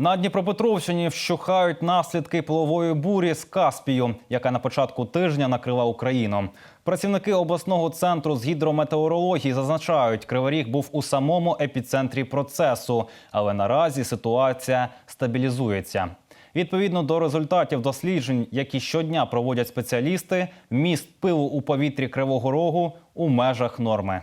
На Дніпропетровщині вщухають наслідки пилової бурі з Каспію, яка на початку тижня накрила Україну. Працівники обласного центру з гідрометеорології зазначають, Кривий Ріг був у самому епіцентрі процесу, але наразі ситуація стабілізується. Відповідно до результатів досліджень, які щодня проводять спеціалісти, вміст пилу у повітрі Кривого Рогу у межах норми.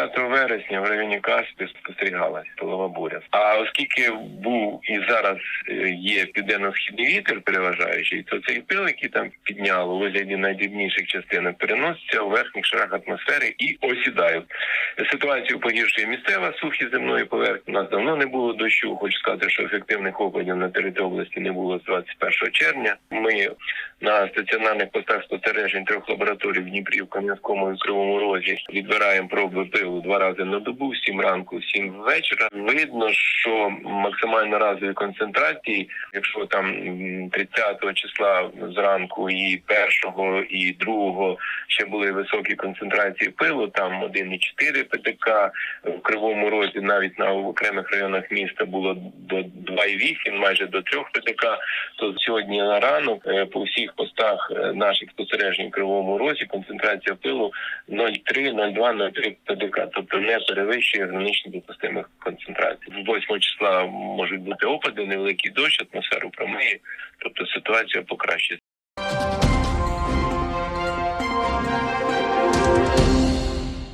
30 вересня в районі Каспі спостерігалася пилова буря. А оскільки був і зараз е, є південно-східний вітер переважаючий, то цей пил, який там підняло вигляді найдрібніших частинок, переноситься у верхніх шарах атмосфери і осідають. Ситуацію погіршує місцева сухість земної поверхні. У нас давно не було дощу. Хочу сказати, що ефективних опадів на території області не було з 21 червня. Ми на стаціонарних постах спостережень трьох лабораторій в Дніпрі, в Кам'янському і Кривому Розі. Відбираємо проби пилу два рази на добу, сім ранку, сім вечора. Видно, що максимально разові концентрації, якщо там м, 30 числа зранку і 1 і 2 ще були високі концентрації пилу, там 1,4 ПДК, в Кривому Розі навіть на окремих районах міста було до 2,8, майже до 3 ПДК, то сьогодні на ранок е, по всіх постах е, наших спостережень в Кривому Розі концентрація пилу 0,3, 0,2, 0,3 ПДК, тобто не перевищує гранично допустимих концентрацій. З 8 числа можуть бути опади, невеликий дощ, атмосферу промиє, тобто ситуація покращиться.